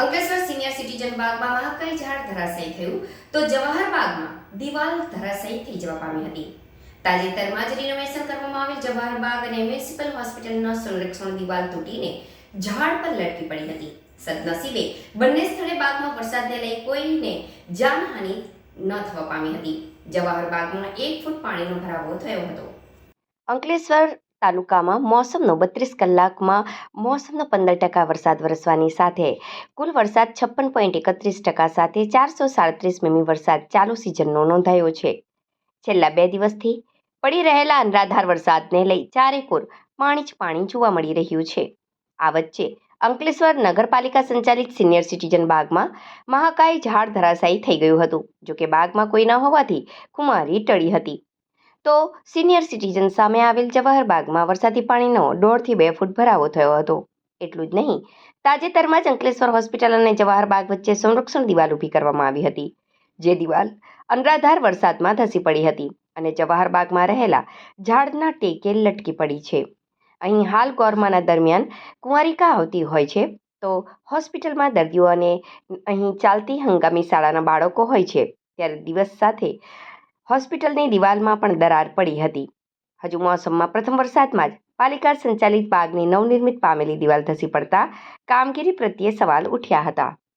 Ankleshwar senior citizen બાગમાં મહાકાય ઝાડ ધરાશાયી થયું તો જવાહર બાગમાં દિવાલ ધરાશાયી થઈ જવા પામી હતી. તાજેતરમાં જ રિનોવેશન કરવામાં આવેલ જવાહર બાગ અને મ્યુનિસિપલ હોસ્પિટલનો સંરક્ષણ દિવાલ તૂટીને ઝાડ પર લટકી પડી હતી. સદનસીબે બંને સ્થળે બાગમાં વરસાદને લઈ કોઈને જાનહાનિ ન થવા પામી હતી. જવાહર બાગમાં એક ફૂટ પાણીનો ભરાવો થયો હતો. અંકલેશ્વર તાલુકામાં મોસમનો બત્રીસ કલાકમાં મોસમનો પંદર ટકા વરસાદ વરસવાની સાથે કુલ વરસાદ છપ્પન પોઈન્ટ એકત્રીસ ટકા સાથે ચારસો સાડત્રીસ મીમી વરસાદ ચાલુ સિઝનનો નોંધાયો છે. છેલ્લા બે દિવસથી પડી રહેલા અનરાધાર વરસાદને લઈ ચારેકોર પાણી જ પાણી જોવા મળી રહ્યું છે. આ વચ્ચે અંકલેશ્વર નગરપાલિકા સંચાલિત સિનિયર સિટીઝન બાગમાં મહાકાય ઝાડ ધરાશાયી થઈ ગયું હતું, જોકે બાગમાં કોઈ ન હોવાથી કુમારી ટળી હતી. તો સિનિયર સિટીઝન સામે આવેલ જવાહર બાગમાં વરસાદી પાણીનો દોઢથી બે ફૂટ ભરાવો થયો હતો. એટલું જ નહીં, તાજેતરમાં જ અંકલેશ્વર હોસ્પિટલ અને જવાહરબાગ વચ્ચે સંરક્ષણ દિવાલ ઊભી કરવામાં આવી હતી. જે દિવાલ અનરાધાર વરસાદમાં ધસી પડી હતી અને જવાહર બાગમાં રહેલા ઝાડના ટેકે લટકી પડી છે. અહીં હાલ ગોરમાના દરમિયાન કુંવારિકા આવતી હોય છે, તો હોસ્પિટલમાં દર્દીઓ અને અહીં ચાલતી હંગામી શાળાના બાળકો હોય છે, ત્યારે દિવસ સાથે હોસ્પિટલની દિવાલમાં પણ દરાર પડી હતી. હજુ મોસમમાં પ્રથમ વરસાદમાં જ પાલિકા સંચાલિત બાગની નવનિર્મિત પામેલી દિવાલ ધસી પડતા કામગીરી પ્રત્યે સવાલ ઉઠ્યા હતા.